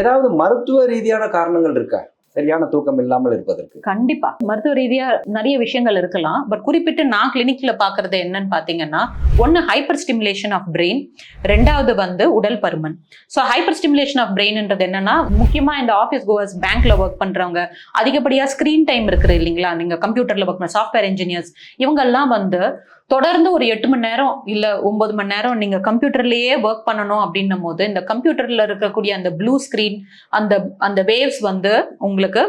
ஏதாவது மருத்துவ ரீதியான காரணங்கள் இருக்கா? சரியான தூக்கம் இல்லாமல் இருப்பதற்கு. கண்டிப்பா. மருத்துவ ரீதியா நிறைய விஷயங்கள் இருக்கலாம். பட் குறிப்பிட்டு நான் கிளினிக்ல பாக்குறது என்னன்னு பாத்தீங்கன்னா ஒன்னு ஹைப்பர் ஸ்டிமுலேஷன் ஆஃப் பிரெயின் ரெண்டாவது வந்து உடல் பருமன். ஸோ ஹைப்பர் ஸ்டிமுலேஷன் ஆஃப் பிரெயின்ன்றது என்னன்னா முக்கியமா இந்த ஆஃபீஸ் கோவர்ஸ் பேங்க்ல ஒர்க் பண்றவங்க அதிகப்படியா ஸ்கிரீன் டைம் இருக்குது இல்லைங்களா? நீங்க கம்ப்யூட்டர்ல ஒர்க் பண்ண சாஃப்ட்வேர் இன்ஜினியர்ஸ் இவங்கெல்லாம் வந்து தொடர்ந்து ஒரு எட்டு மணி நேரம் இல்லை ஒன்பது மணி நேரம் நீங்கள் கம்ப்யூட்டர்லேயே ஒர்க் பண்ணணும் அப்படின்னும் போது இந்த கம்ப்யூட்டரில் இருக்கக்கூடிய அந்த ப்ளூ ஸ்க்ரீன் அந்த அந்த வேவ்ஸ் வந்து உங்களுக்கு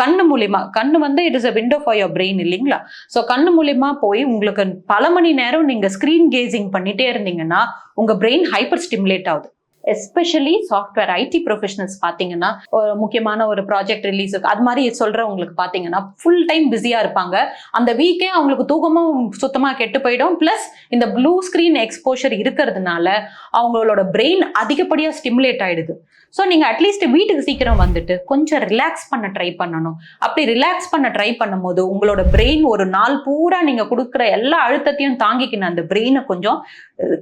கண்ணு மூலியமா கண்ணு வந்து it is a window for your brain இல்லைங்களா? ஸோ கண்ணு மூலியமா போய் உங்களுக்கு பல மணி நேரம் நீங்க ஸ்கிரீன் கேசிங் பண்ணிட்டே இருந்தீங்கன்னா உங்க பிரெயின் ஹைப்பர் ஸ்டிமுலேட் ஆகுது. எஸ்பெஷலி சாஃப்ட்வேர் ஐடி ப்ரொஃபஷனல்ஸ் பார்த்தீங்கன்னா ஒரு முக்கியமான ஒரு ப்ராஜெக்ட் ரிலீஸ் அது மாதிரி சொல்றவங்களுக்கு பார்த்தீங்கன்னா ஃபுல் டைம் பிஸியாக இருப்பாங்க. அந்த வீக்கே அவங்களுக்கு தூக்கமும் சுத்தமாக கெட்டு போயிடும். ப்ளஸ் இந்த ப்ளூ ஸ்க்ரீன் எக்ஸ்போஷர் இருக்கிறதுனால அவங்களோட பிரெயின் அதிகப்படியாக ஸ்டிமுலேட் ஆயிடுது. ஸோ நீங்கள் அட்லீஸ்ட் வீட்டுக்கு சீக்கிரம் வந்துட்டு கொஞ்சம் ரிலாக்ஸ் பண்ண ட்ரை பண்ணணும். அப்படி ரிலாக்ஸ் பண்ண ட்ரை பண்ணும்போது உங்களோட பிரெயின் ஒரு நாள் பூரா நீங்கள் கொடுக்குற எல்லா அழுத்தத்தையும் தாங்கிக்கின அந்த பிரெயினை கொஞ்சம்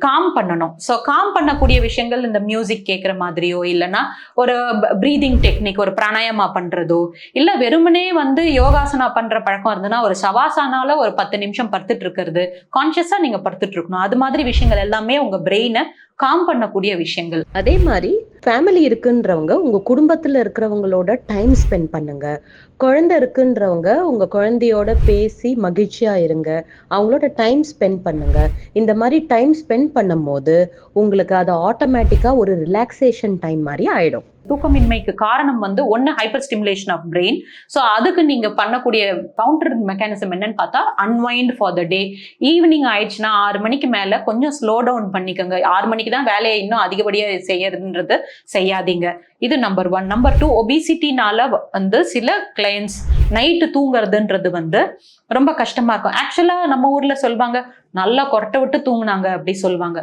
காம் பண்ணணும். ஸோ காம் பண்ணக்கூடிய விஷயங்கள் இந்த மியூசிக் கேட்குற மாதிரியோ இல்லைன்னா ஒரு ப்ரீதிங் டெக்னிக் ஒரு பிராணாயாமா பண்ணுறதோ இல்லை வெறுமனே வந்து யோகாசனா பண்ணுற பழக்கம் இருந்ததுன்னா ஒரு சவாசானால ஒரு பத்து நிமிஷம் படுத்துட்டு இருக்கிறது கான்ஷியஸாக நீங்கள் படுத்துட்டு இருக்கணும். அது மாதிரி விஷயங்கள் எல்லாமே உங்கள் பிரெயினை காம் பண்ணக்கூடிய விஷயங்கள். அதே மாதிரி ஃபேமிலி இருக்குன்றவங்க உங்க குடும்பத்துல இருக்கிறவங்களோட டைம் ஸ்பெண்ட் பண்ணுங்க. குழந்தை இருக்குன்றவங்க உங்க குழந்தையோட பேசி மகிழ்ச்சியா இருங்க. அவங்களோட டைம் ஸ்பெண்ட் பண்ணுங்க. இந்த மாதிரி டைம் ஸ்பெண்ட் பண்ணும்போது உங்களுக்கு அது ஆட்டோமேட்டிக்கா ஒரு ரிலாக்ஸேஷன் டைம் மாதிரி ஆயிடும். தூக்கமின்மைக்கு காரணம் வந்து ஒன்று hyper stimulation of brain so அதுக்கு நீங்கள் பண்ணக்கூடிய கவுண்டர் மெக்கானிசம் என்னன்னு பார்த்தா unwind for the day evening ஆயிடுச்சுன்னா ஆறு மணிக்கு மேலே கொஞ்சம் ஸ்லோ டவுன் பண்ணிக்கோங்க. ஆறு மணிக்கு தான் வேலையை இன்னும் அதிகப்படியாக செய்யறதுன்றது செய்யாதீங்க. இது நம்பர் ஒன் நம்பர் டூ ஒபிசிட்டினால வந்து சில கிளைண்ட்ஸ் நைட்டு தூங்குறதுன்றது வந்து ரொம்ப கஷ்டமாக இருக்கும். ஆக்சுவலாக நம்ம ஊரில் சொல்லுவாங்க நல்லா கொரட்டை விட்டு தூங்குனாங்க அப்படி சொல்லுவாங்க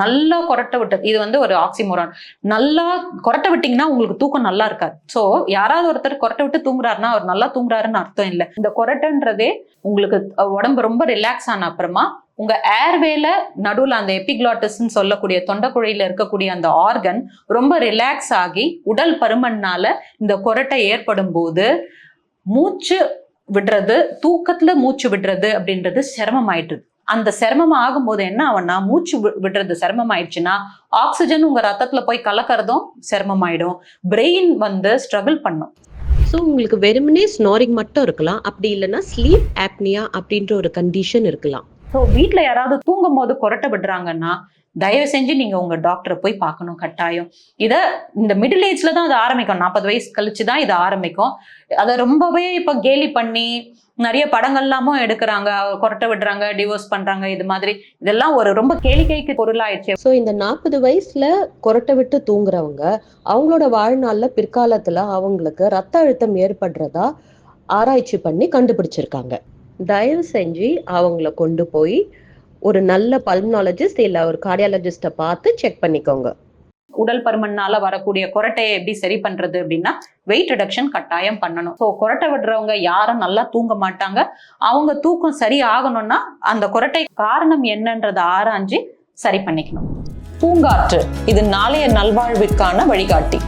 நல்லா கொரட்ட விட்டு இது வந்து ஒரு ஆக்சிமோரான் நல்லா கொரட்ட விட்டீங்கன்னா உங்களுக்கு தூக்கம் நல்லா இருக்காது. ஸோ யாராவது ஒருத்தர் கொரட்ட விட்டு தூங்குறாருன்னா அவர் நல்லா தூங்குறாருன்னு அர்த்தம் இல்லை. இந்த கொரட்டன்றதே உங்களுக்கு உடம்பு ரொம்ப ரிலாக்ஸ் ஆன அப்புறமா உங்க ஏர்வேல நடுவில் அந்த எபிக்ளாட்டஸ்ன்னு சொல்லக்கூடிய தொண்டைக்குழியில இருக்கக்கூடிய அந்த ஆர்கன் ரொம்ப ரிலாக்ஸ் ஆகி உடல் பருமன்னால இந்த கொரட்டை ஏற்படும் போது மூச்சு விடுறது தூக்கத்துல மூச்சு விடுறது அப்படின்றது சிரமமாயிட்டு அந்த சிரமம் ஆகும்போது என்ன ஆகும்னா மூச்சு விடுறது சிரமம் ஆயிடுச்சுன்னா ஆக்சிஜன் உங்க ரத்தத்துல போய் கலக்கறதும் சிரமம் ஆயிடும் பிரெயின் வந்து ஸ்ட்ரகிள் பண்ணும். ஸோ உங்களுக்கு வெறுமனே ஸ்னோரிங் மட்டும் இருக்கலாம். அப்படி இல்லைன்னா ஸ்லீப் ஆப்னியா அப்படின்ற ஒரு கண்டிஷன் இருக்கலாம். ஸோ வீட்டில் யாராவது தூங்கும் போது கொரட்டை விடுறாங்கன்னா தயவு செஞ்சு நீங்கள் உங்க டாக்டரை போய் பார்க்கணும் கட்டாயம். இதை இந்த மிடில் ஏஜ்ல தான் அது ஆரம்பிக்கும். நாற்பது வயசு கழிச்சு தான் இது ஆரம்பிக்கும். அதை ரொம்பவே இப்போ கேலி பண்ணி நிறைய படங்கள்லாமும் எடுக்கிறாங்க. கொரட்டை விடுறாங்க டிவோர்ஸ் பண்றாங்க இது மாதிரி. இதெல்லாம் ஒரு ரொம்ப கேளிக்கைக்கு பொருளாயிடுச்சு. ஸோ இந்த நாற்பது வயசுல கொரட்டை விட்டு தூங்குறவங்க அவங்களோட வாழ்நாள்ல பிற்காலத்துல அவங்களுக்கு ரத்த அழுத்தம் ஏற்படுறதா ஆராய்ச்சி பண்ணி கண்டுபிடிச்சிருக்காங்க. தயவு செஞ்சு அவங்கள கொண்டு போய் ஒரு நல்ல பல்மனாலஜிஸ்ட் இல்ல ஒரு கார்டியாலஜிஸ்ட பார்த்து செக் பண்ணிக்கோங்க. உடல் பருமன்னால வரக்கூடிய கொரட்டையை எப்படி சரி பண்றது அப்படின்னா வெயிட் ரிடக்ஷன் கட்டாயம் பண்ணணும். ஸோ கொரட்டை விடுறவங்க யாரும் நல்லா தூங்க மாட்டாங்க. அவங்க தூக்கம் சரி ஆகணும்னா அந்த கொரட்டை காரணம் என்னன்றதை ஆராய்ஞ்சு சரி பண்ணிக்கணும். பூங்காற்று இது நாளைய நல்வாழ்விற்கான வழிகாட்டி.